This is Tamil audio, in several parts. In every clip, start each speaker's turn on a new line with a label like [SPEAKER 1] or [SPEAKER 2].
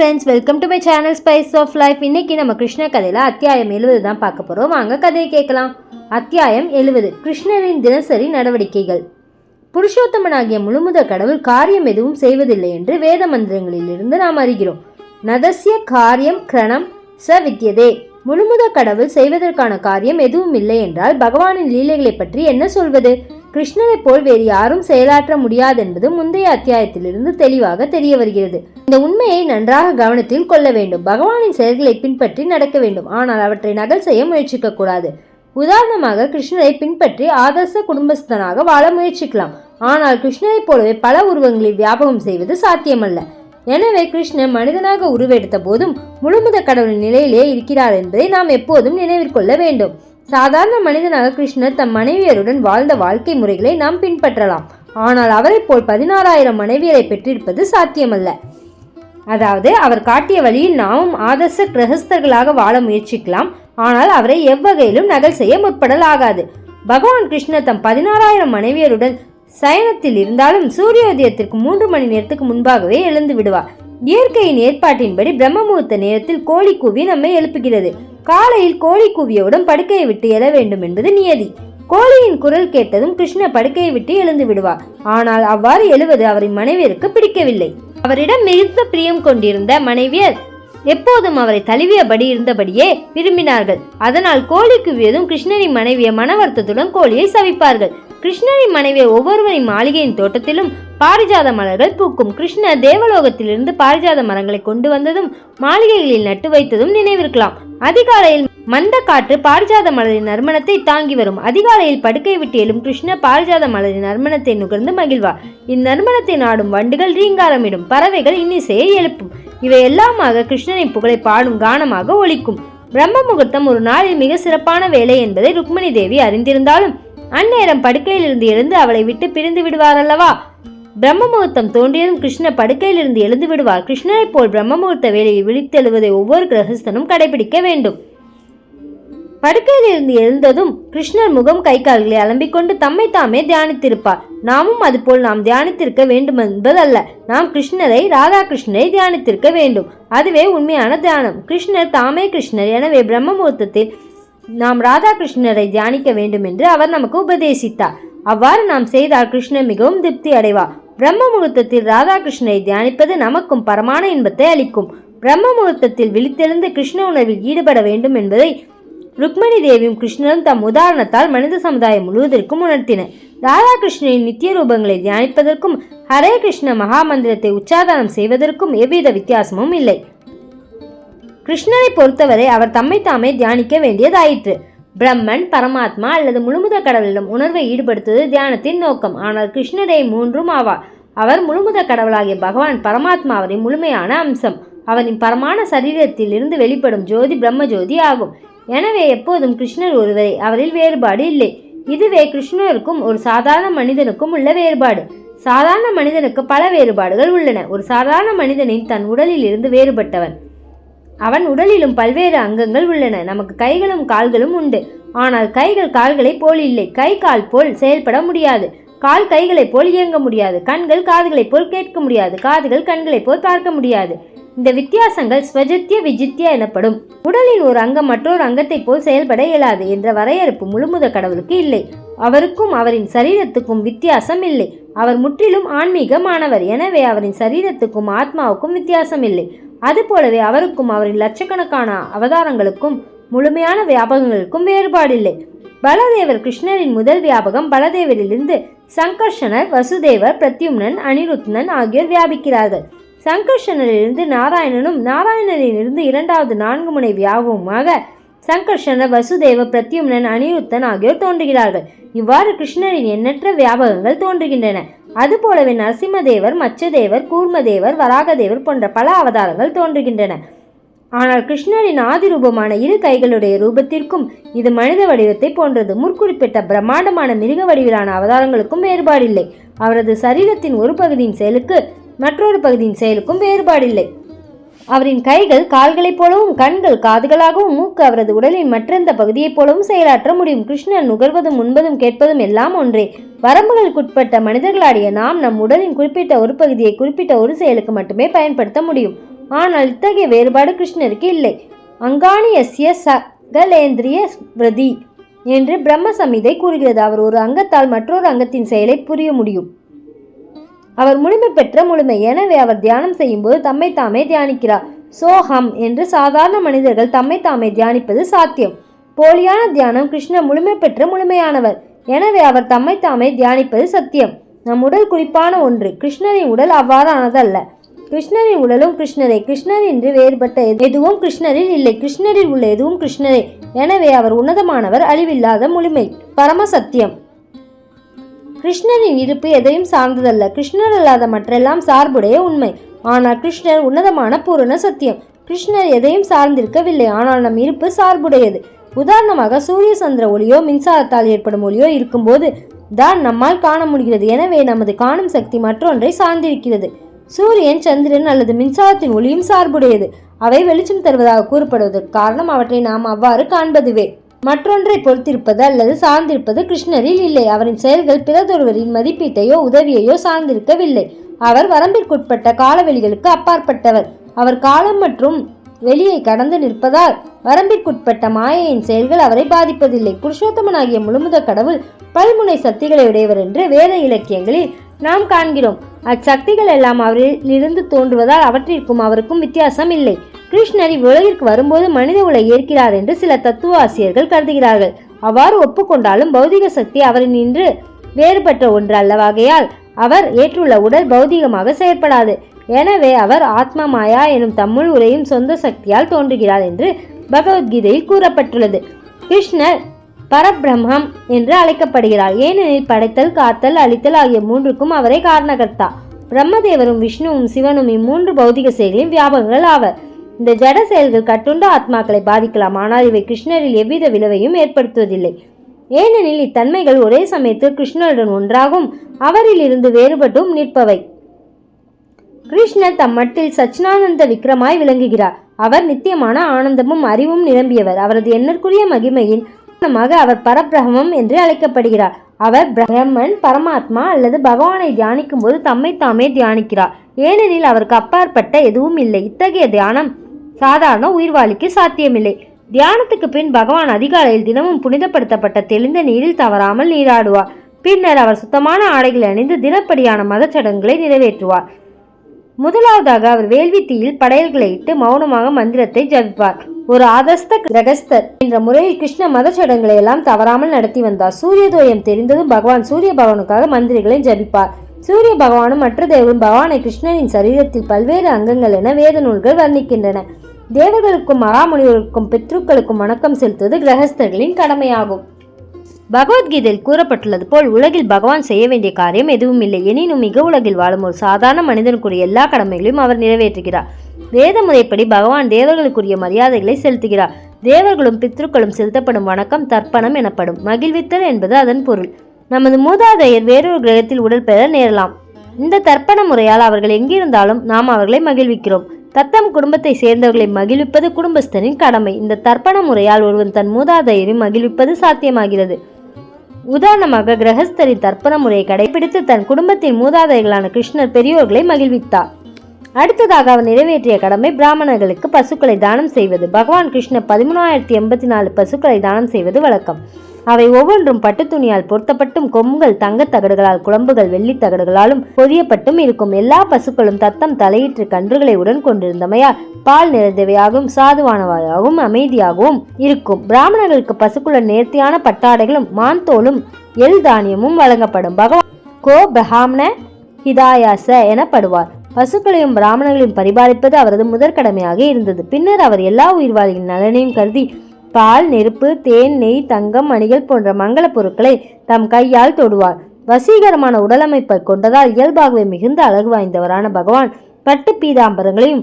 [SPEAKER 1] Friends welcome to my channel spice of life இன்னைக்கு நம்ம கிருஷ்ண கதையில் அத்தியாயம் எழுபது தான் பார்க்க போகிறோம் வாங்க கதையை கேட்கலாம். அத்தியாயம் எழுபது கிருஷ்ணரின் தினசரி நடவடிக்கைகள். புருஷோத்தமனாகிய முழுமுத கடவுள் காரியம் எதுவும் செய்வதில்லை என்று வேத மந்திரங்களிலிருந்து நாம் அறிகிறோம். நதசிய காரியம் கிரணம் ச வித்தியதே முழுமுத கடவுள் செய்வதற்கான காரியம் எதுவும் இல்லை என்றால் பகவானின் லீலைகளை பற்றி என்ன சொல்வது? கிருஷ்ணனைப் போல் வேறு யாரும் செயலாற்ற முடியாதென்பது முந்தைய அத்தியாயத்திலிருந்து தெளிவாக தெரிய வருகிறது. இந்த உண்மையை நன்றாக கவனத்தில் கொள்ள வேண்டும். பகவானின் செயல்களை பின்பற்றி நடக்க வேண்டும். ஆனால் அவற்றை நகல் செய்ய முயற்சிக்க கூடாது. உதாரணமாக கிருஷ்ணரை பின்பற்றி ஆதர்ச குடும்பஸ்தனாக வாழ முயற்சிக்கலாம். ஆனால் கிருஷ்ணரைப் போலவே பல உருவங்களில் வியாபகம் செய்வது சாத்தியமல்ல. எனவே கிருஷ்ணன் மனிதனாக உருவெடுத்த போதும் முழுமுத கடவுளின் நிலையிலே இருக்கிறார் என்பதை நாம் எப்போதும் நினைவிற்கொள்ள வேண்டும். சாதாரண மனிதனாக கிருஷ்ணர் தம் மனைவியருடன் வாழ்ந்த வாழ்க்கை முறைகளை நாம் பின்பற்றலாம். ஆனால் அவரைப் போல் பதினாறாயிரம் மனைவியரை பெற்றிருப்பது சாத்தியமல்ல. அதாவது அவர் காட்டிய வழியில் நாமும் ஆதர்ச கிரகஸ்தர்களாக வாழ முயற்சிக்கலாம். ஆனால் அவரை எவ்வகையிலும் நகல் செய்ய முற்படலாகாது. பகவான் கிருஷ்ணர் தம் பதினாறாயிரம் மனைவியருடன் சயனத்தில் இருந்தாலும் சூரியோதயத்திற்கு மூன்று மணி நேரத்துக்கு முன்பாகவே எழுந்து விடுவார். இயற்கையின் ஏற்பாட்டின்படி பிரம்ம முகூர்த்த நேரத்தில் கோழி கூவி நம்மை எழுப்புகிறது. காலையில் கோழி கூவியவுடன் படுக்கையை விட்டு எழ வேண்டும் என்பது நியதி. கோழியின் குரல் கேட்டதும் கிருஷ்ண படுக்கையை விட்டு எழுந்து விடுவார் ஆனால் அவ்வாறு எழுவது அவரின் மனைவியருக்கு பிடிக்கவில்லை. அவரிடம் மிகுந்த பிரியம் கொண்டிருந்த மனைவியர் எப்போதும் அவரை தழுவியபடி இருந்தபடியே விரும்பினார்கள். அதனால் கோழி குவியதும் கிருஷ்ணரின் மனைவிய மன வருத்தத்துடன் கோழியை சவிப்பார்கள். கிருஷ்ணரின் மனைவி ஒவ்வொருவரின் மாளிகையின் தோட்டத்திலும் பாரிஜாத மலர்கள் பூக்கும். கிருஷ்ணர் தேவலோகத்திலிருந்து பாரிஜாத மரங்களை கொண்டு வந்ததும் மாளிகைகளில் நட்டு வைத்ததும் நினைவிருக்கலாம். அதிகாலையில் மந்த காற்று பாரிஜாத மலரின் நறுமணத்தை தாங்கி வரும். அதிகாலையில் படுக்கை விட்டு எழும் கிருஷ்ண பாரிஜாத மலரின் நறுமணத்தை நுகர்ந்து மகிழ்வார். இந்நறுமணத்தை நாடும் வண்டுகள் ரீங்காரமிடும் பறவைகள் இன்னிசையை எழுப்பும். இவை எல்லாமாக கிருஷ்ணனின் புகழை பாடும் கானமாக ஒழிக்கும் பிரம்ம முகூர்த்தம் ஒரு நாளில் மிக சிறப்பான வேலை என்பதை ருக்மணி தேவி அறிந்திருந்தாலும் அந்நேரம் படுக்கையிலிருந்து எழுந்து அவளை விட்டு பிரிந்து விடுவார் அல்லவா பிரம்ம முகூர்த்தம் தோன்றியதும் கிருஷ்ணர் படுக்கையிலிருந்து எழுந்து விடுவார். கிருஷ்ணரைப் போல் பிரம்ம முகூர்த்த வேலையை விழித்தெழுவதை ஒவ்வொரு கிரகஸ்தனும் கடைபிடிக்க வேண்டும். படுக்கையிலிருந்து எழுந்ததும் கிருஷ்ணர் முகம் கை கால்களை அலம்பிக்கொண்டு தம்மை தாமே தியானித்திருப்பார். நாமும் அதுபோல் நாம் தியானித்திருக்க வேண்டும் என்பதல்ல. நாம் கிருஷ்ணரை ராதாகிருஷ்ணரை தியானித்திருக்க வேண்டும். அதுவே உண்மையான தியானம். கிருஷ்ணர் தாமே கிருஷ்ணர். எனவே பிரம்ம முகூர்த்தத்தில் நாம் ராதாகிருஷ்ணரை தியானிக்க வேண்டும் என்று அவர் நமக்கு உபதேசித்தார். அவ்வாறு நாம் செய்தால் கிருஷ்ணன் மிகவும் திருப்தி அடைவார். பிரம்ம முகூர்த்தத்தில் ராதாகிருஷ்ணரை தியானிப்பது நமக்கும் பரமான இன்பத்தை அளிக்கும். பிரம்ம முகூர்த்தத்தில் விழித்தெழுந்து கிருஷ்ண உணர்வில் ஈடுபட வேண்டும் என்பதை ருக்மணி தேவியும் கிருஷ்ணரும் தம் உதாரணத்தால் மனித சமுதாயம் முழுவதற்கும் உணர்த்தினர். ராதாகிருஷ்ணரின் நித்திய ரூபங்களை தியானிப்பதற்கும் ஹரே கிருஷ்ண மகாமந்திரத்தை உச்சாதானம் செய்வதற்கும் எவ்வித வித்தியாசமும் இல்லை. கிருஷ்ணரை பொறுத்தவரை அவர் தம்மை தாமே தியானிக்க வேண்டியதாயிற்று. பிரம்மன் பரமாத்மா அல்லது முழுமுத கடவுளிடம் உணர்வை ஈடுபடுத்துவது தியானத்தின் நோக்கம். ஆனால் கிருஷ்ணரே மூன்றும் ஆவார். அவர் முழுமுத கடவுளாகிய பகவான் பரமாத்மாவின் முழுமையான அம்சம். அவரின் பரமான சரீரத்தில் இருந்து வெளிப்படும் ஜோதி பிரம்ம ஜோதி ஆகும். எனவே எப்போதும் கிருஷ்ணர் ஒருவரை அவரில் வேறுபாடு இல்லை. இதுவே கிருஷ்ணருக்கும் ஒரு சாதாரண மனிதனுக்கும் உள்ள வேறுபாடு. சாதாரண மனிதனுக்கு பல வேறுபாடுகள் உள்ளன. ஒரு சாதாரண மனிதனின் தன் உடலில் இருந்து வேறுபட்டவன். அவன் உடலிலும் பல்வேறு அங்கங்கள் உள்ளன. நமக்கு கைகளும் கால்களும் உண்டு. ஆனால் கைகள் கால்களைப் போல் இல்லை. கை கால் போல் செயல்பட முடியாது. கால் கைகளைப் போல் இயங்க முடியாது. கண்கள் காதுகளைப் போல் கேட்க முடியாது. காதுகள் கண்களைப் போல் பார்க்க முடியாது. இந்த வித்தியாசங்கள் ஸ்வஜத்திய விஜித்திய எனப்படும். உடலின் ஒரு அங்கம் மற்றொரு அங்கத்தைப் போல் செயல்பட இயலாது என்ற வரையறுப்பு முழுமுத கடவுளுக்கு இல்லை. அவருக்கும் அவரின் சரீரத்துக்கும் வித்தியாசம் இல்லை அவர் முற்றிலும் ஆன்மீகமானவர். எனவே அவரின் சரீரத்துக்கும் ஆத்மாவுக்கும் வித்தியாசம் இல்லை அதுபோலவே அவருக்கும் அவரின் லட்சக்கணக்கான அவதாரங்களுக்கும் முழுமையான வியாபகங்களுக்கும் வேறுபாடில்லை. பலதேவர் கிருஷ்ணரின் முதல் வியாபகம் பலதேவரிலிருந்து சங்கர்ஷனர் வசுதேவர் பிரத்யும்னன் அனிருத்னன் ஆகியோர் வியாபிக்கிறார்கள். சங்கர்ஷனரிலிருந்து நாராயணனும் நாராயணனிலிருந்து இரண்டாவது நான்கு முனை வியாபகமாக சங்கர்ஷனர் வசுதேவ பிரத்யும்னன் அனிருத்தன் ஆகியோர் தோன்றுகிறார்கள். இவ்வாறு கிருஷ்ணரின் எண்ணற்ற வியாபகங்கள் தோன்றுகின்றன. அதுபோலவே நரசிம்மதேவர் மச்சதேவர் கூர்மதேவர் வராகதேவர் போன்ற பல அவதாரங்கள் தோன்றுகின்றன. ஆனால் கிருஷ்ணரின் ஆதி ரூபமான இரு கைகளுடைய ரூபத்திற்கும் இது மனித வடிவத்தை போன்றது. முற்குறிப்பிட்ட பிரம்மாண்டமான மிருக வடிவிலான அவதாரங்களுக்கும் வேறுபாடில்லை. அவரது சரீரத்தின் ஒரு பகுதியின் செயலுக்கு மற்றொரு பகுதியின் செயலுக்கும் வேறுபாடில்லை. அவரின் கைகள் கால்களைப் போலவும் கண்கள் காதுகளாகவும் மூக்கு அவரது உடலின் மற்றெந்த பகுதியைப் போலவும் செயலாற்ற முடியும். கிருஷ்ணன் நுகர்வதும் உண்பதும் கேட்பதும் எல்லாம் ஒன்றே. வரம்புகளுக்குட்பட்ட மனிதர்களாடிய நாம் நம் உடலின் குறிப்பிட்ட ஒரு பகுதியை குறிப்பிட்ட ஒரு செயலுக்கு மட்டுமே பயன்படுத்த முடியும். ஆனால் இத்தகைய வேறுபாடு கிருஷ்ணருக்கு இல்லை. அங்காணி சகலேந்திரிய பிரதி என்று பிரம்ம சம்ஹிதை கூறுகிறது. அவர் ஒரு அங்கத்தால் மற்றொரு அங்கத்தின் செயலை புரிய முடியும். அவர் முழுமை பெற்ற முழுமை. எனவே அவர் தியானம் செய்யும்போது தம்மை தாமே தியானிக்கிறார். சோஹம் என்று சாதாரண மனிதர்கள் தம்மை தாமே தியானிப்பது சாத்தியம். போலியான தியானம் கிருஷ்ணர் முழுமை பெற்ற முழுமையானவர். எனவே அவர் தம்மை தாமே தியானிப்பது சத்தியம். நம் உடல் குறிப்பான ஒன்று கிருஷ்ணரின் உடல் அவ்வாறானதல்ல. கிருஷ்ணரின் உடலும் கிருஷ்ணரே. கிருஷ்ணர் என்று வேறுபட்ட எதுவும் கிருஷ்ணரில் இல்லை. கிருஷ்ணரில் உள்ள எதுவும் கிருஷ்ணரே. எனவே அவர் உன்னதமானவர் அழிவில்லாத முழுமை. பரம சத்தியம். கிருஷ்ணரின் இருப்பு எதையும் சார்ந்ததல்ல. கிருஷ்ணர் அல்லாத மற்றெல்லாம் சார்புடைய உண்மை. ஆனால் கிருஷ்ணர் உன்னதமான பூரண சத்தியம். கிருஷ்ணர் எதையும் சார்ந்திருக்கவில்லை. ஆனால் நம் இருப்பு சார்புடையது. உதாரணமாக சூரிய சந்திர ஒளியோ மின்சாரத்தால் ஏற்படும் ஒளியோ இருக்கும்போது தான் நம்மால் காண முடிகிறது. எனவே நமது காணும் சக்தி மற்றொன்றை சார்ந்திருக்கிறது. சூரியன் சந்திரன் அல்லது மின்சாரத்தின் ஒளியும் சார்புடையது. அவை வெளிச்சம் தருவதாக கூறப்படுவதற்கு காரணம் அவற்றை நாம் அவ்வாறு காண்பதுவே. மற்றொன்றை பொறுத்திருப்பது அல்லது சார்ந்திருப்பது கிருஷ்ணரில் இல்லை. அவரின் செயல்கள் பிறதொருவரின் மதிப்பீட்டையோ உதவியையோ சார்ந்திருக்கவில்லை. அவர் வரம்பிற்குட்பட்ட காலவெளிகளுக்கு அப்பாற்பட்டவர். அவர் காலம் மற்றும் வெளியை கடந்து நிற்பதால் வரம்பிற்குட்பட்ட மாயையின் செயல்கள் அவரை பாதிப்பதில்லை. புருஷோத்தமனாகிய முழுமுத கடவுள் பல்முனை சக்திகளை உடையவர் என்று வேத இலக்கியங்களில் நாம் காண்கிறோம். அச்சக்திகள் எல்லாம் அவரில் இருந்து தோன்றுவதால் அவற்றிற்கும் அவருக்கும் வித்தியாசம் இல்லை. கிருஷ்ணர் இவ்வுலகிற்கு வரும்போது மனித உலை ஏற்கிறார் என்று சில தத்துவ ஆசிரியர்கள் கருதுகிறார்கள். அவ்வாறு ஒப்புக்கொண்டாலும் பௌதிக சக்தி அவரின் நின்று வேறுபட்ட ஒன்று அல்லவாகையால் அவர் ஏற்றுள்ள உடல் பௌதிகமாக செயற்படாது. எனவே அவர் ஆத்மா மாயா எனும் தம்முள் உரையும் சொந்த சக்தியால் தோன்றுகிறார் என்று பகவத்கீதையில் கூறப்பட்டுள்ளது. கிருஷ்ணர் பரபிரம்மம் என்று அழைக்கப்படுகிறார். ஏனெனில் படைத்தல் காத்தல் அழித்தல் ஆகிய மூன்றுக்கும் அவரே காரணகர்த்தா. பிரம்மதேவரும் விஷ்ணுவும் சிவனும் இம்மூன்று பௌதிக செயலியும் வியாபகங்கள் ஆவர். இந்த ஜட செயல்கள் கட்டுண்ட ஆத்மாக்களை பாதிக்கலாம். ஆனால் இவை கிருஷ்ணரில் எவ்வித விளைவையும் ஏற்படுத்துவதில்லை. ஏனெனில் இத்தன்மைகள் ஒரே சமயத்தில் கிருஷ்ணருடன் ஒன்றாகும். அவரில் இருந்து வேறுபட்டும் நிற்பவை. கிருஷ்ணர் தம் மட்டில் சச்சினானந்த விக்ரமாய் விளங்குகிறார். அவர் நித்தியமான ஆனந்தமும் அறிவும் நிரம்பியவர். அவரது எண்ணற்குரிய மகிமையின் காரணமாக அவர் பரபிரம்மம் என்று அழைக்கப்படுகிறார். அவர் பிரம்மன் பரமாத்மா அல்லது பகவானை தியானிக்கும் போது தம்மை தாமே தியானிக்கிறார். ஏனெனில் அவருக்கு அப்பாற்பட்ட எதுவும் இல்லை. இத்தகைய தியானம் சாதாரண உயிர்வாளிக்கு சாத்தியமில்லை. தியானத்துக்கு பின் பகவான் அதிகாலையில் தினமும் புனிதப்படுத்தப்பட்ட தெளிந்த நீரில் தவறாமல் நீராடுவார். பின்னர் அவர் சுத்தமான ஆடைகளை அணிந்து தினப்படியான மதச்சடங்குகளை நிறைவேற்றுவார். முதலாவதாக அவர் வேள்வி தீயில் படையல்களை இட்டு மௌனமாக மந்திரத்தை ஜபிப்பார். ஒரு ஆதஸ்த கிரகஸ்தர் என்ற முறையில் கிருஷ்ண மத சடங்குகளை எல்லாம் தவறாமல் நடத்தி வந்தார். சூரியதோயம் தெரிந்ததும் பகவான் சூரிய பகவானுக்காக மந்திரிகளை ஜபிப்பார். சூரிய பகவானும் மற்ற தேவரும் பகவானை கிருஷ்ணனின் சரீரத்தில் பல்வேறு அங்கங்கள் என வேத நூல்கள் வர்ணிக்கின்றன. தேவர்களுக்கும் மகாமுனிவர்களுக்கும் பித்ருக்களுக்கும் வணக்கம் செலுத்துவது கிரகஸ்தர்களின் கடமையாகும். பகவத்கீதையில் கூறப்பட்டுள்ளது போல் உலகில் பகவான் செய்ய வேண்டிய காரியம் எதுவும் இல்லை. எனினும் மிக உலகில் வாழும் ஒரு சாதாரண மனிதனுக்குரிய எல்லா கடமைகளையும் அவர் நிறைவேற்றுகிறார். வேத முறைப்படி பகவான் தேவர்களுக்குரிய மரியாதைகளை செலுத்துகிறார். தேவர்களும் பித்ருக்களும் செலுத்தப்படும் வணக்கம் தர்ப்பணம் எனப்படும். மகிழ்வித்தல் என்பது அதன் பொருள். நமது மூதாதையர் வேறொரு கிரகத்தில் உடல் பெற நேரலாம். இந்த தர்ப்பண முறையால் அவர்கள் எங்கிருந்தாலும் நாம் அவர்களை மகிழ்விக்கிறோம். தத்தம் குடும்பத்தை சேர்ந்தவர்களை மகிழ்விப்பது குடும்பஸ்தனின் கடமை. இந்த தர்ப்பண முறையால் ஒருவன் தன் மூதாதையரை மகிழ்விப்பது சாத்தியமாகிறது. உதாரணமாக கிரகஸ்தரின் தர்ப்பண முறையை கடைபிடித்து தன் குடும்பத்தின் மூதாதைகளான கிருஷ்ணர் பெரியோர்களை மகிழ்வித்தார். அடுத்ததாக அவர் நிறைவேற்றிய கடமை பிராமணர்களுக்கு பசுக்களை தானம் செய்வது. பகவான் கிருஷ்ணர் பதிமூணாயிரத்தி எண்பத்தி நாலு பசுக்களை தானம் செய்வது வழக்கம். அவை ஒவ்வொன்றும் பட்டு துணியால் பொருத்தப்பட்டும் கொம்புகள் தங்கத் தகடுகளால் குழம்புகள் வெள்ளித் தகடுகளாலும் பொதியப்பட்டும் இருக்கும். எல்லா பசுக்களும் தத்தம் தலையிட்டு கன்றுகளை உடன் கொண்டிருந்தமையால் பால் நிறைந்தவையாகவும் சாதுவானவையாகவும் அமைதியாகவும் இருக்கும். பிராமணர்களுக்கு பசுக்களுடன் நேர்த்தியான பட்டாடைகளும் மான்தோலும் எல் தானியமும் வழங்கப்படும். பகவான் கோ பிரஹாம்ன ஹிதாயாச எனப்படுவார். பசுக்களையும் பிராமணர்களையும் பரிபாலிப்பது அவரது முதற்கடமையாக இருந்தது. பின்னர் அவர் எல்லா உயிர்வாளியின் நலனையும் கருதி பால் நெருப்பு தேன் நெய் தங்கம் மணிகள் போன்ற மங்கள பொருட்களை தம் கையால் தொடுவார். வசீகரமான உடலமைப்பை கொண்டதால் இயல்பாகவே மிகுந்த அழகு வாய்ந்தவரான பகவான் பட்டு பீதாம்பரங்களையும்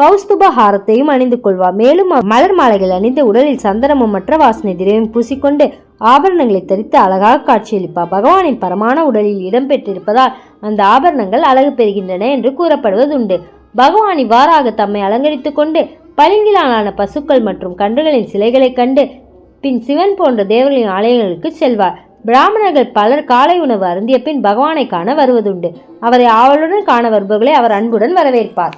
[SPEAKER 1] கௌஸ்துப ஹாரத்தையும் அணிந்து கொள்வார். மேலும் மலர் மாலைகள் அணிந்து உடலில் சந்தனமும் மற்ற வாசனை திரவியம் பூசிக்கொண்டு ஆபரணங்களை தரித்து அழகாக காட்சியளிப்பார். பகவானின் பரமான உடலில் இடம்பெற்றிருப்பதால் அந்த ஆபரணங்கள் அழகு பெறுகின்றன என்று கூறப்படுவதுண்டு. பகவான் இவ்வாறாக தம்மை அலங்கரித்து கொண்டு பளிங்கிலான பசுக்கள் மற்றும் கன்றுகளின் சிலைகளைக் கண்டு பின் சிவன் போன்ற தேவர்களின் ஆலயங்களுக்கு செல்வார். பிராமணர்கள் பலர் காலை உணவு அருந்திய பின் பகவானை காண வருவதுண்டு. அவரை ஆவலுடன் காண வருபவர்களை அவர் அன்புடன் வரவேற்பார்.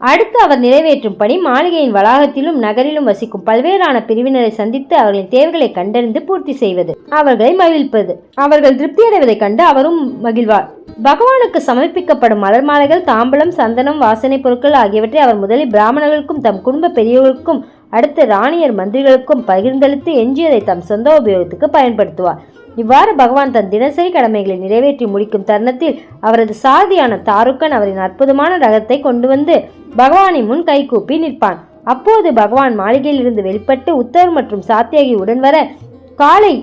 [SPEAKER 1] அடுத்து அவர் நிறைவேற்றும் பணி மாளிகையின் வளாகத்திலும் நகரிலும் வசிக்கும் பல்வேறான பிரிவினரை சந்தித்து அவர்களின் தேவைகளை கண்டறிந்து பூர்த்தி செய்வது. அவர்களை மகிழ்ப்பது அவர்கள் திருப்தியடைவதைக் கண்டு அவரும் மகிழ்வார். பகவானுக்கு சமர்ப்பிக்கப்படும் மலர் மாலைகள் தாம்பலம் சந்தனம் வாசனை பொருட்கள் ஆகியவற்றை அவர் முதலில் பிராமணர்களுக்கும் தம் குடும்ப பெரியவர்களுக்கும் அடுத்து ராணியர் மந்திரிகளுக்கும் பகிர்ந்தளித்து எஞ்சியதை தம் சொந்த உபயோகத்துக்கு பயன்படுத்துவார். இவ்வாறு பகவான் தன் தினசரி கடமைகளை நிறைவேற்றி முடிக்கும் தருணத்தில் அவரது சாதியான தாருக்கன் அவரின் அற்புதமான ரகத்தை கொண்டு வந்து பகவானை முன் கைகூப்பி நிற்பான். அப்போது பகவான் மாளிகையிலிருந்து வெளிப்பட்டு உத்தர் மற்றும் சாத்தியாகி உடன் வர காலை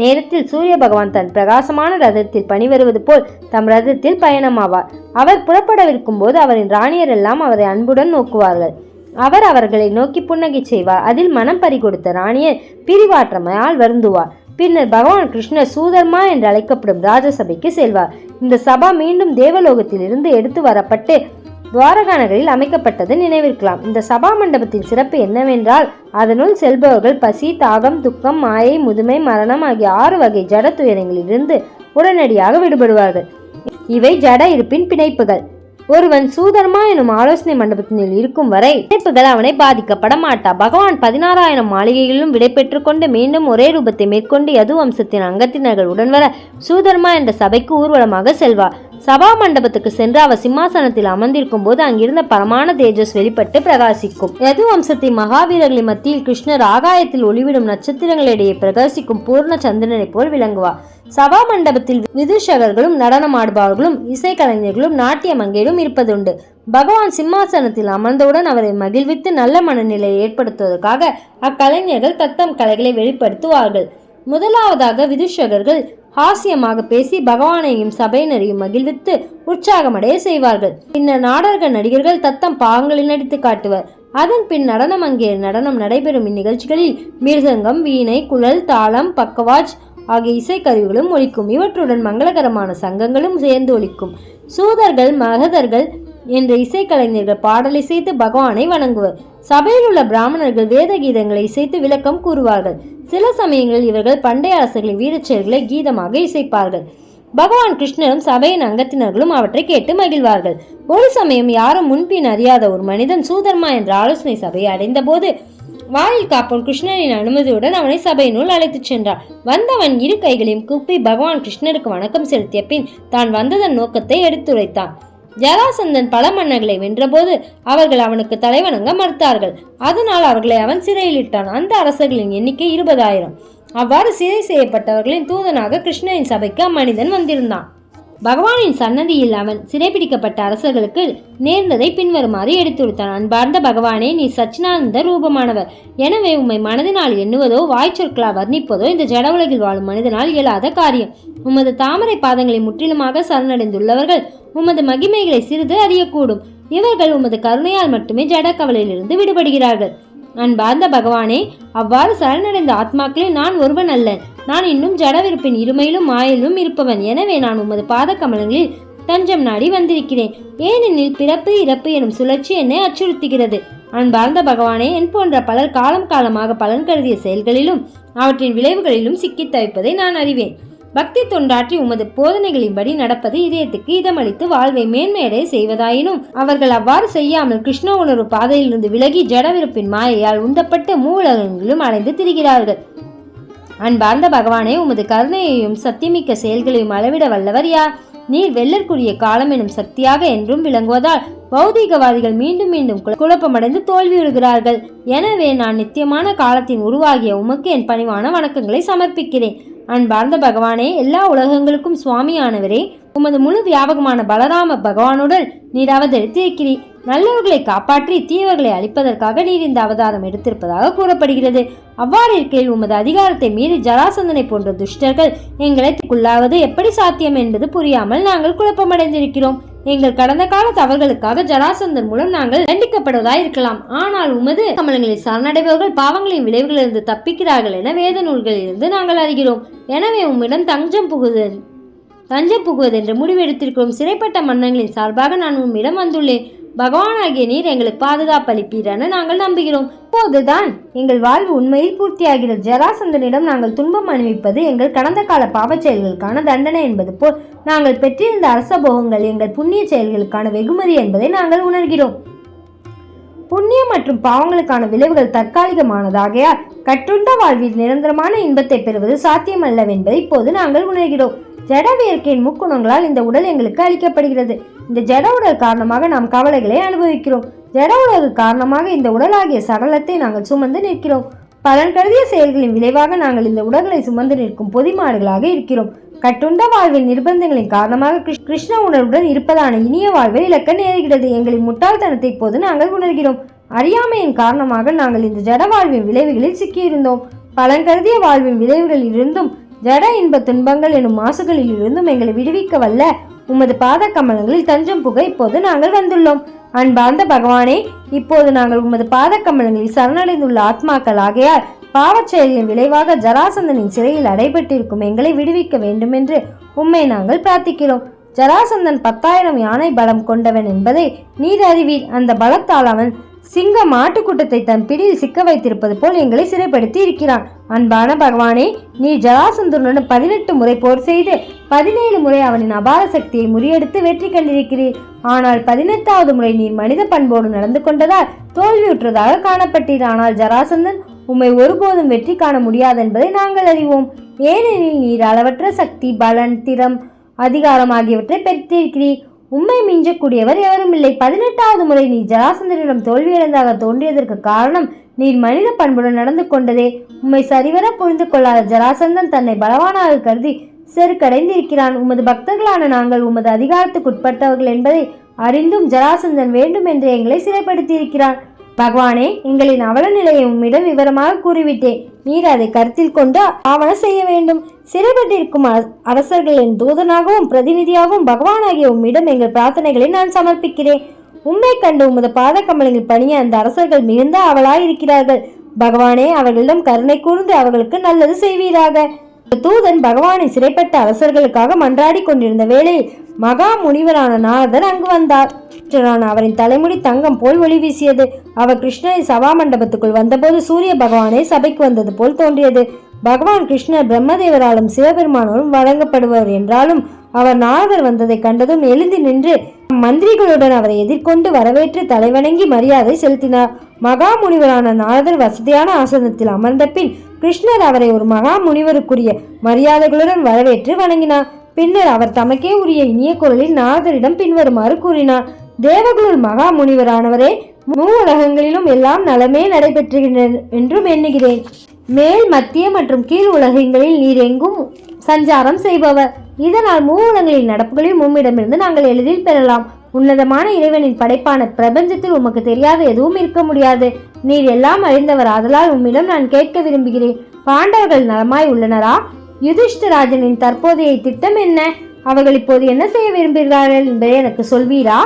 [SPEAKER 1] நேரத்தில் சூரிய பகவான் தன் பிரகாசமான ரதத்தில் பணி வருவது போல் தம் ரதத்தில் பயணமாவார். அவர் புறப்படவிருக்கும் போது அவரின் ராணியர் எல்லாம் அவரை அன்புடன் நோக்குவார்கள். அவர் அவர்களை நோக்கி புன்னகை செய்வார். அதில் மனம் பறி கொடுத்த ராணியர் பிரிவாற்றமையால் வருந்துவார். பின்னர் பகவான் கிருஷ்ணர் சூதர்மா என்று அழைக்கப்படும் ராஜசபைக்கு செல்வார். இந்த சபா மீண்டும் தேவலோகத்திலிருந்து எடுத்து வரப்பட்டு துவாரகா நகரில் அமைக்கப்பட்டது நினைவிருக்கலாம். இந்த சபா மண்டபத்தின் சிறப்பு என்னவென்றால் அதனுள் செல்பவர்கள் பசி தாகம் துக்கம் மாயை முதுமை மரணம் ஆகிய ஆறு வகை ஜட துயரங்களிலிருந்து உடனடியாக விடுபடுவார்கள். இவை ஜட இருப்பின் பிணைப்புகள். ஒருவன் சூதர்மா எனும் ஆலோசனை மண்டபத்தினில் இருக்கும் வரை பிணைப்புகள் அவனை பாதிக்கப்பட மாட்டா. பகவான் பதினாறாயிரம் மாளிகைகளிலும் விடை கொண்டு மீண்டும் ஒரே ரூபத்தை மேற்கொண்டு யது வம்சத்தின் அங்கத்தினர்கள் உடன் வர சூதர்மா என்ற சபைக்கு ஊர்வலமாக செல்வார். சபா மண்டபத்துக்கு சென்று அவர் சிம்மாசனத்தில் அமர்ந்திருக்கும் போது அங்கிருந்த பரமான தேஜஸ் வெளிப்பட்டு பிரகாசிக்கும். யது வம்சத்தின் மகாவீரர்களின் மத்தியில் கிருஷ்ணர் ஆகாயத்தில் ஒளிவிடும் நட்சத்திரங்களிடையே பிரகாசிக்கும் பூர்ண சந்திரனைப் போல் விளங்குவார். சபா மண்டபத்தில் விதுஷகர்களும் நடனமாடுபவர்களும் இசைக்கலைஞர்களும் நாட்டிய மங்கையிலும் இருப்பதுண்டு. பகவான் சிம்மாசனத்தில் அமர்ந்தவுடன் அவரை மகிழ்வித்து நல்ல மனநிலையை ஏற்படுத்துவதற்காக அக்கலைஞர்கள் தத்தம் கலைகளை வெளிப்படுத்துவார்கள். முதலாவதாக விதுஷகர்கள் ஹாஸ்யமாக பேசி பகவானையும் சபையினரையும் மகிழ்வித்து உற்சாகமடைய செய்வார்கள். பின்னர் நாடக நடிகர்கள் தத்தம் பாகங்களில் நடித்து காட்டுவர். அதன் பின் நடனம் அங்கே நடனம் நடைபெறும் இந்நிகழ்ச்சிகளில் மிருதங்கம் வீணை குழல் தாளம் பக்கவாஜ் ஆகிய இசைக்கருவிகளும் ஒழிக்கும் இவற்றுடன் மங்களகரமான சங்கங்களும் சேர்ந்து ஒழிக்கும் சூதர்கள் மகதர்கள் என்ற இசைக்கலைஞர்கள் பாடல் இசைத்து பகவானை வணங்குவர். சபையில் உள்ள பிராமணர்கள் வேத கீதங்களை இசைத்து விளக்கம் கூறுவார்கள். சில சமயங்களில் இவர்கள் பண்டைய அரசர்களின் வீரச்செயல்களை கீதமாக இசைப்பார்கள். பகவான் கிருஷ்ணரும் சபையின் அங்கத்தினர்களும் அவற்றை கேட்டு மகிழ்வார்கள். ஒரு சமயம் யாரும் முன்பின் அறியாத ஒரு மனிதன் சூதர்மா என்ற ஆலோசனை சபையை அடைந்தபோது வாயில் காப்போன் கிருஷ்ணரின் அனுமதியுடன் அவனை சபையினுள் அழைத்துச் சென்றார் வந்தவன் இரு கைகளையும் கூப்பி பகவான் கிருஷ்ணருக்கு வணக்கம் செலுத்திய பின் தான் வந்ததன் நோக்கத்தை எடுத்துரைத்தான். ஜராசந்தன் பல மன்னர்களை வென்றபோது அவர்கள் அவனுக்கு தலைவணங்க மறுத்தார்கள். அதனால் அவர்களை அவன் சிறையிலிட்டான் அந்த அரசர்களின் எண்ணிக்கை இருபதாயிரம். அவ்வாறு சிறை செய்யப்பட்டவர்களின் தூதனாக கிருஷ்ணரின் சபைக்கு அம்மனிதன் வந்திருந்தான். பகவானின் சன்னதியில் அவன் சிறைபிடிக்கப்பட்ட அரசர்களுக்கு நேர்ந்ததை பின்வருமாறு எடுத்துரைத்தான். அன்பார்ந்த பகவானே நீ சச்சினானந்த ரூபமானவர். எனவே உம்மை மனதினால் எண்ணுவதோ வாய்ச்சொற்களால் வர்ணிப்பதோ இந்த ஜட உலகில் வாழும் மனிதனால் இயலாத காரியம். உமது தாமரை பாதங்களை முற்றிலுமாக சரணடைந்துள்ளவர்கள் உமது மகிமைகளை சிறிது அறியக்கூடும். இவர்கள் உமது கருணையால் மட்டுமே ஜட கவலையிலிருந்து விடுபடுகிறார்கள். அன்பார்ந்த பகவானே அவ்வாறு சரணடைந்த ஆத்மாக்களே நான் ஒருவன் அல்லன். நான் இன்னும் ஜடவிருப்பின் இருமையிலும் மாயிலும் இருப்பவன். எனவே நான் உமது பாத கமலங்களில் தஞ்சம் நாடி வந்திருக்கிறேன். ஏனெனில் பிறப்பு இறப்பு எனும் சுழற்சி என்னை அச்சுறுத்துகிறது. அன்பார்ந்த பகவானே என் போன்ற பலர் காலம் காலமாக பலன் கருதிய செயல்களிலும் அவற்றின் விளைவுகளிலும் சிக்கித் தவிப்பதை நான் அறிவேன். பக்தி தொண்டாற்றி உமது போதனைகளின்படி நடப்பது இதயத்துக்கு இதமளித்து வாழ்வை மேன்மையடைய செய்வதாயினும் அவர்கள் அவ்வாறு செய்யாமல் கிருஷ்ண உணர்வு பாதையிலிருந்து விலகி ஜடவிருப்பின் மாயையால் உந்தப்பட்டு மூலகங்களும் அடைந்து திரிகிறார்கள். அன்பார்ந்த பகவானே உமது கருணையையும் சத்தியமிக்க செயல்களையும் அளவிட வல்லவர் யார்? நீர் வெள்ளற்குரிய காலம் எனும் சக்தியாக என்றும் விளங்குவதால் பௌதீகவாதிகள் மீண்டும் மீண்டும் குழப்பமடைந்து தோல்வியுறுகிறார்கள். எனவே நான் நித்தியமான காலத்தின் உருவாகிய உமக்கு என் பணிவான வணக்கங்களை சமர்ப்பிக்கிறேன். அன்பார்ந்த பகவானே எல்லா உலகங்களுக்கும் சுவாமியானவரே உமது முழு வியாபகமான பலராம பகவானுடன் நீர் அவதரித்திருக்கிறீர் நல்லவர்களை காப்பாற்றி தீவர்களை அழிப்பதற்காக நீர் இந்த அவதாரம் எடுத்திருப்பதாக கூறப்படுகிறது. அவ்வாறு இருக்கையில் உமது அதிகாரத்தை மீறி ஜராசந்தனை போன்ற துஷ்டர்கள் எங்களைக்குள்ளாவது எப்படி சாத்தியம் என்பது புரியாமல் நாங்கள் குழப்பமடைந்திருக்கிறோம். எங்கள் கடந்த கால தவறுகளுக்காக ஜராசந்தன் மூலம் நாங்கள் தண்டிக்கப்படுவதாய் இருக்கலாம். ஆனால் உமது கமலங்களில் சரணடைபவர்கள் பாவங்களின் விளைவுகளிலிருந்து தப்பிக்கிறார்கள் என வேத நூல்களிலிருந்து நாங்கள் அறிகிறோம். எனவே உம்மிடம் தஞ்சம் புகுதல் தஞ்சம் புகுவதென்று முடிவெடுத்திருக்கும் சிறைப்பட்ட மன்னங்களின் சார்பாக நான் உம்மிடம் வந்துள்ளேன். பகவானாகிய நீர் எங்களுக்கு பாதுகாப்பு அளிப்பீர் என நாங்கள் நம்புகிறோம். இப்போதுதான் எங்கள் வாழ்வு உண்மையில் பூர்த்தியாகிறது. ஜராசந்தனிடம் நாங்கள் துன்பம் அனுபவிப்பது எங்கள் கடந்த கால பாவச் செயல்களுக்கான தண்டனை என்பது போல் நாங்கள் பெற்றிருந்த அரச போகங்கள் எங்கள் புண்ணிய செயல்களுக்கான வெகுமதி என்பதை நாங்கள் உணர்கிறோம். புண்ணியம் மற்றும் பாவங்களுக்கான விளைவுகள் தற்காலிகமானதாகையால் கட்டுண்ட வாழ்வில் நிரந்தரமான இன்பத்தை பெறுவது சாத்தியமல்லவென்பதை இப்போது நாங்கள் உணர்கிறோம். ஜடவியற்கையின் முக்குணங்களால் இந்த உடல் எங்களுக்கு அளிக்கப்படுகிறது. இந்த ஜட உடல் காரணமாக நாம் கவலைகளை அனுபவிக்கிறோம். ஜட உலகு காரணமாக இந்த உடலாகிய சடலத்தை நாங்கள் சுமந்து நிற்கிறோம். பலன் கருதிய செயல்களின் விளைவாக நாங்கள் இந்த உடல்களை சுமந்து நிற்கும் பொதிமாடுகளாக இருக்கிறோம். கட்டுண்ட வாழ்வின் நிர்பந்தங்களின் காரணமாக கிருஷ்ண உணர்வுடன் இருப்பதான இனிய வாழ்வை இழக்க நேருகிறது. எங்களின் முட்டாள்தனத்தை போது நாங்கள் உணர்கிறோம். அறியாமையின் காரணமாக நாங்கள் இந்த ஜட வாழ்வின் விளைவுகளில் சிக்கியிருந்தோம். பலன் கருதிய வாழ்வின் விளைவுகளில் இருந்தும் ஜட இன்ப துன்பங்கள் எனும் மாசுகளில் இருந்தும் எங்களை விடுவிக்க வல்ல. உமது பாத கமலங்களில் தஞ்சம் புக இப்போது நாங்கள் வந்துள்ளோம். அன்பார்ந்த பகவானே இப்போது நாங்கள் உமது பாத கமலங்களில் சரணடைந்துள்ள ஆத்மாக்கள் ஆகையால் பாவச் செயலின் விளைவாக ஜராசந்தனின் சிறையில் அடைபட்டிருக்கும் எங்களை விடுவிக்க வேண்டுமென்று உம்மை நாங்கள் பிரார்த்திக்கிறோம். ஜராசந்தன் பத்தாயிரம் யானை பலம் கொண்டவன் என்பதை நீர் அறிவீர். அந்த பலத்தால் அவன் சிங்கம் ஆட்டுக்கூட்டத்தை தன் பிடியில் சிக்க வைத்திருப்பது போல் எங்களை சிறைப்படுத்தி இருக்கிறான். அன்பான பகவானே நீ ஜராசந்தனுடன் பதினெட்டு முறை போர் செய்து பதினேழு முறை அவனின் அபார சக்தியை முறியடித்து வெற்றி கண்டிருக்கிறீர். ஆனால் பதினெட்டாவது முறை நீர் மனித பண்போடு நடந்து கொண்டதால் தோல்வியுற்றதாக காணப்பட்டீர். ஆனால் ஜராசந்தன் உம்மை ஒருபோதும் வெற்றி காண முடியாதென்பதை நாங்கள் அறிவோம். ஏனெனில் நீர் அளவற்ற சக்தி பலன் திறம் அதிகாரம் ஆகியவற்றை பெற்றிருக்கிறீர். உம்மை மிஞ்சக்கூடியவர் யாரும் இல்லை. பதினெட்டாவது முறை நீ ஜராசந்தனிடம் தோல்வியடைந்ததாக தோன்றியதற்கு காரணம் நீர் மனித பண்புடன் நடந்து கொண்டதே. உம்மை சரிவர புரிந்து கொள்ளாத ஜராசந்தன் தன்னை பலவானாக கருதி செருக்கடைந்திருக்கிறான். உமது பக்தர்களான நாங்கள் உமது அதிகாரத்துக்குட்பட்டவர்கள் என்பதை அறிந்தும் ஜராசந்தன் வேண்டும் என்று எங்களை சிறைப்படுத்தியிருக்கிறான். பகவானே எங்களின் அவல நிலையை உம்மிடம் விவரமாக கூறிவிட்டேன். நீர் அதை கருத்தில் கொண்டு ஆவண செய்ய வேண்டும். சிறைப்பட்டிருக்கும் அ- அரசர்களின் தூதனாகவும் பிரதிநிதியாகவும் பகவானாகிய உம்மிடம் எங்கள் பிரார்த்தனைகளை நான் சமர்ப்பிக்கிறேன். உண்மை கண்டு உமது பாத கமலங்கள் பணிய அந்த அரசர்கள் மிகுந்த அவளாய் இருக்கிறார்கள் பகவானே அவர்களிடம் கருணை கூர்ந்து அவர்களுக்கு நல்லது செய்வீராக. தூதன் பகவானை சிறைப்பட்ட அரசர்களுக்காக மன்றாடி கொண்டிருந்த வேளையில் மகா முனிவரான நாரதர் அங்கு வந்தார். கிருஷ்ணரான அவரின் தலைமுடி தங்கம் போல் ஒளி வீசியது. அவர் கிருஷ்ணரை சபா மண்டபத்துக்குள் வந்தபோது சூரிய பகவானே சபைக்கு வந்தது போல் தோன்றியது. பகவான் கிருஷ்ணர் பிரம்மதேவராலும் சிவபெருமானாலும் வழங்கப்படுவர் என்றாலும் அவர் நாரதர் வந்ததை கண்டதும் எழுந்து நின்று மந்திரிகளுடன் அவரை எதிர்கொண்டு வரவேற்று தலைவணங்கி மரியாதை செலுத்தினார். மகா முனிவரான நாரதர் வசதியான ஆசனத்தில் அமர்ந்த பின் கிருஷ்ணர் அவரை ஒரு மகா முனிவருக்குரிய மரியாதைகளுடன் வரவேற்று வணங்கினார். பின்னர் அவர் தமக்கே உரிய இனிய குரலில் நாரதரிடம் பின்வருமாறு கூறினார். தேவகுருள் மகா முனிவரானவரே மூ உலகங்களிலும் எல்லாம் நலமே நடைபெற்றுகின்றன என்றும் எண்ணுகிறேன். மேல் மத்திய மற்றும் கீழ் உலகங்களில் நீர் எங்கும் சஞ்சாரம் செய்பவர். இதனால் மூ உலகங்களின் நடப்புகளையும் உம்மிடமிருந்து நாங்கள் எளிதில் பெறலாம். உன்னதமான இறைவனின் படைப்பான பிரபஞ்சத்தில் உமக்கு தெரியாத எதுவும் இருக்க முடியாது. நீர் எல்லாம் அறிந்தவர் ஆதலால் உம்மிடம் நான் கேட்க விரும்புகிறேன். பாண்டவர்கள் நலமாய் உள்ளனரா? யுதிஷ்டராஜனின் தற்போதைய திட்டம் என்ன? அவர்கள் இப்போது என்ன செய்ய விரும்புகிறார்கள் என்பதை எனக்கு சொல்வீரா?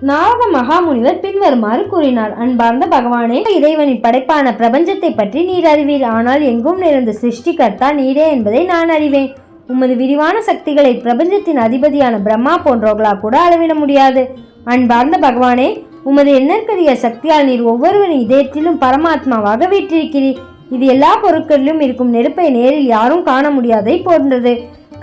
[SPEAKER 1] நாரத மகாமுனிவர் பின்வருமாறு கூறினார். அன்பார்ந்த பகவானே இறைவனின் படைப்பான பிரபஞ்சத்தை பற்றி நீர் அறிவீர். ஆனால் எங்கும் நிறைந்த சிருஷ்டிகர்த்தா நீரே என்பதை நான் அறிவேன். உமது விரிவான சக்திகளை பிரபஞ்சத்தின் அதிபதியான பிரம்மா போன்றவர்களால் கூட அளவிட முடியாது. அன்பார்ந்த பகவானே உமது எண்ணற்கரிய சக்தியால் நீர் ஒவ்வொருவரின் இதயத்திலும் பரமாத்மாவாக வீற்றிருக்கிறீர். இது எல்லா பொருட்களிலும் இருக்கும் நெருப்பை நேரில் யாரும் காண முடியாதை போன்றது.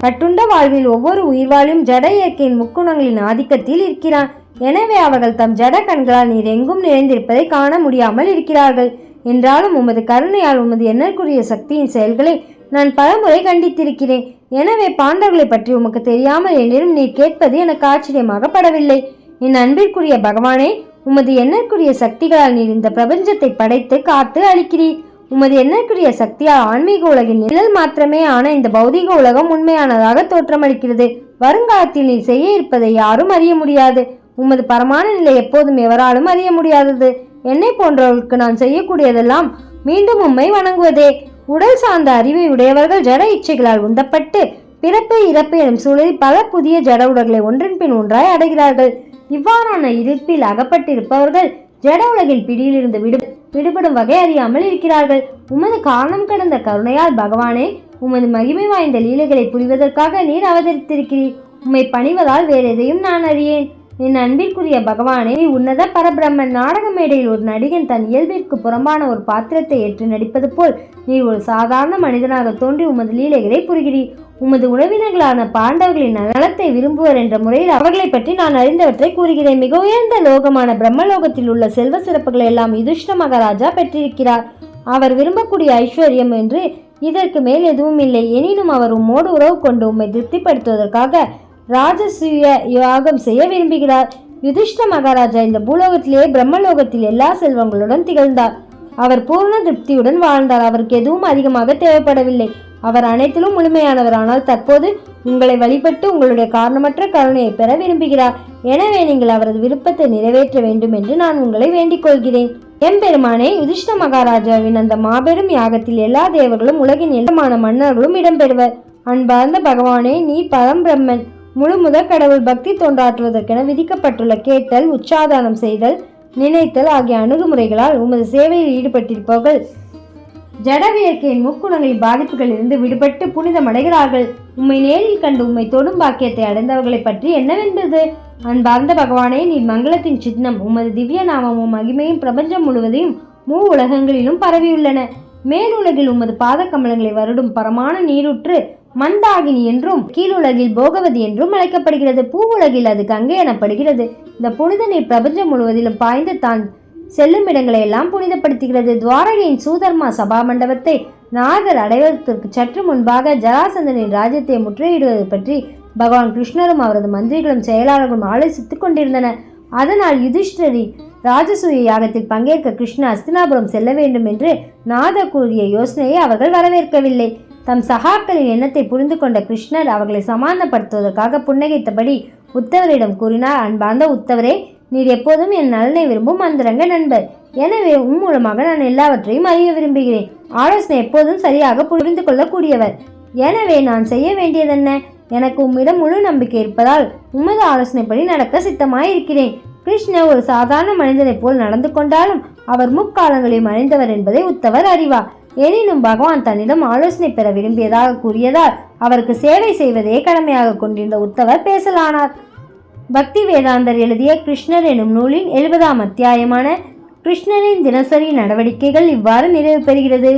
[SPEAKER 1] கட்டுண்ட வாழ்வில் ஒவ்வொரு உயிர்வாழும் ஜட இயற்கையின் முக்குணங்களின் ஆதிக்கத்தில் இருக்கிறான். எனவே அவர்கள் தம் ஜட கண்களால் நீர் எங்கும் நிறைந்திருப்பதை காண முடியாமல் இருக்கிறார்கள். என்றாலும் உமது கருணையால் உமது எண்ணற்குரிய சக்தியின் செயல்களை நான் பலமுறை கண்டித்திருக்கிறேன். எனவே பாண்டவர்களை பற்றி உமக்கு தெரியாமல் என்னிடம் நீர் கேட்பது எனக்கு ஆச்சரியமாக படவில்லை என் அன்பிற்குரிய பகவானே உமது எண்ணற்குரிய சக்திகளால் நீர் இந்த பிரபஞ்சத்தை படைத்து காத்து அளிக்கிறீர். உமது எண்ணற்குரிய சக்தியால் ஆன்மீக உலகின் நிழல் மாத்திரமே ஆன இந்த பௌதீக உலகம் உண்மையானதாக தோற்றமளிக்கிறது. வருங்காலத்தில் நீ செய்ய இருப்பதை யாரும் அறிய முடியாது. உமது பரமான நிலை எப்போதும் எவராலும் அறிய முடியாதது. என்னை போன்றவர்களுக்கு நான் செய்யக்கூடியதெல்லாம் மீண்டும் உம்மை வணங்குவதே. உடல் சார்ந்த அறிவை உடையவர்கள் ஜட இச்சைகளால் உந்தப்பட்டு பிறப்பு இறப்பு எனும் சூழலில் பல புதிய ஜட உடல்களை ஒன்றின் பின் ஒன்றாய் அடைகிறார்கள். இவ்வாறான இருப்பில் அகப்பட்டிருப்பவர்கள் ஜட உலகின் பிடியிலிருந்து விடு விடுபடும் வகை அறியாமல் இருக்கிறார்கள். உமது காரணம் கடந்த கருணையால் பகவானே உமது மகிமை வாய்ந்த லீலைகளை புரிவதற்காக நீர் அவதரித்திருக்கிறீர். உம்மை பணிவதால் வேறு எதையும் நான் அறியேன். என் அன்பிற்குரிய பகவானே நீ உன்னத பரபிரம்மன் நாடக மேடையில் ஒரு நடிகன் தன் இயல்பிற்கு புறம்பான ஒரு பாத்திரத்தை ஏற்று நடிப்பது போல் நீ ஒரு சாதாரண மனிதனாக தோன்றி உமது லீலைகளை புரிகிறீர் உமது உறவினர்களான பாண்டவர்களின் நலத்தை விரும்புவர் என்ற முறையில் அவர்களை பற்றி நான் அறிந்தவற்றை கூறுகிறேன். மிக உயர்ந்த லோகமான பிரம்மலோகத்தில் உள்ள செல்வ சிறப்புகளை எல்லாம் யுதிஷ்ட மகாராஜா பெற்றிருக்கிறார். அவர் விரும்பக்கூடிய ஐஸ்வர்யம் என்று இதற்கு மேல் எதுவும் இல்லை. எனினும் அவர் உம்மோடு உறவு கொண்டு உம்மை திருப்திப்படுத்துவதற்காக ராஜசூய யாகம் செய்ய விரும்புகிறார். யுதிஷ்ட மகாராஜா இந்த பூலோகத்திலேயே பிரம்மலோகத்தில் எல்லா செல்வங்களுடன் திகழ்ந்தார். அவர் பூர்ண திருப்தியுடன் வாழ்ந்தார். அவருக்கு எதுவும் அதிகமாக தேவைப்படவில்லை. அவர் அனைத்திலும் முழுமையானவர் ஆனால் தற்போது உங்களை வழிபட்டு உங்களுடைய காரணமற்ற கருணையை பெற விரும்புகிறார். எனவே நீங்கள் அவரது விருப்பத்தை நிறைவேற்ற வேண்டும் என்று நான் உங்களை வேண்டிக் கொள்கிறேன். எம்பெருமானே யுதிஷ்ட மகாராஜாவின் அந்த மாபெரும் யாகத்தில் எல்லா தேவர்களும் உலகின் எல்லாமான மன்னர்களும் இடம்பெறுவர். அன்பார்ந்த பகவானே நீ பரம்பிரம்மன். முழு முதல் கடவுள் பக்தி தொண்டாற்றுவதற்கென விதிக்கப்பட்டுள்ள கேட்டல் உச்சாதானம் செய்தல் நினைத்தல் ஆகிய அணுகுமுறைகளால் உமது சேவையில் ஈடுபட்டிருப்பவர்கள் ஜடவியற்கையின் முக்குணங்களின் பாதிப்புகளிலிருந்து விடுபட்டு புனிதமடைகிறார்கள். உம்மை நேரில் கண்டு உம்மை தொடும் பாக்கியத்தை அடைந்தவர்களை பற்றி என்னவென்பது அன்பார்ந்த பகவானே நீ மங்களத்தின் சின்னம் உமது திவ்ய நாமமும் மகிமையும் பிரபஞ்சம் முழுவதையும் மூ உலகங்களிலும் பரவியுள்ளன. மேலுலகில் உமது பாத கமலங்களை வருடும் பரமான நீருற்று மந்தாகினி என்றும் கீழுலகில் போகவதி என்றும் அழைக்கப்படுகிறது. பூவுலகில் அது கங்கை எனப்படுகிறது. இந்த புனித நீர் பிரபஞ்சம் முழுவதிலும் பாய்ந்து தான் செல்லும் இடங்களை எல்லாம் புனிதப்படுத்துகிறது. துவாரகையின் சூதர்மா சபா மண்டபத்தை நாகர் அடைவதற்கு சற்று முன்பாக ஜராசந்தனின் ராஜ்யத்தை முற்றுகையிடுவது பற்றி பகவான் கிருஷ்ணரும் அவரது மந்திரிகளும் செயலாளர்களும் ஆலோசித்துக் கொண்டிருந்தனர் அதனால் யுதிஷ்டரி ராஜசூய யாகத்தில் பங்கேற்க கிருஷ்ண அஸ்தினாபுரம் செல்ல வேண்டும் என்று நாத கூறிய யோசனையை அவர்கள் வரவேற்கவில்லை. தம் சகாக்களின் எண்ணத்தை புரிந்து கொண்ட கிருஷ்ணர் அவர்களை சமாதானப்படுத்துவதற்காக புன்னகைத்தபடி உத்தவரிடம் கூறினார். அன்பார்ந்த உத்தவரே நீர் எப்போதும் என் நலனை விரும்பும் அந்தரங்க நண்பர். எனவே உன் மூலமாக நான் எல்லாவற்றையும் அறிய விரும்புகிறேன். ஆலோசனை எப்போதும் சரியாக புரிந்து கொள்ளக்கூடியவர். எனவே நான் செய்ய வேண்டியதென்ன? எனக்கு உம்மிடம் முழு நம்பிக்கை இருப்பதால் உமது ஆலோசனைப்படி நடக்க சித்தமாயிருக்கிறேன். கிருஷ்ணர் ஒரு சாதாரண மனிதனைப் போல் நடந்து கொண்டாலும் அவர் முக்காலங்களில் மறைந்தவர் என்பதை உத்தவர் அறிவார். எனினும் பகவான் தன்னிடம் ஆலோசனை பெற விரும்பியதாக கூறியதால் அவருக்கு சேவை செய்வதையே கடமையாக கொண்டிருந்த உத்தவர் பேசலானார். பக்தி வேதாந்தர் எழுதிய கிருஷ்ணர் எனும் நூலின் எழுபதாம் அத்தியாயமான கிருஷ்ணரின் தினசரி நடவடிக்கைகள் இவ்வாறு நிறைவு பெறுகிறது.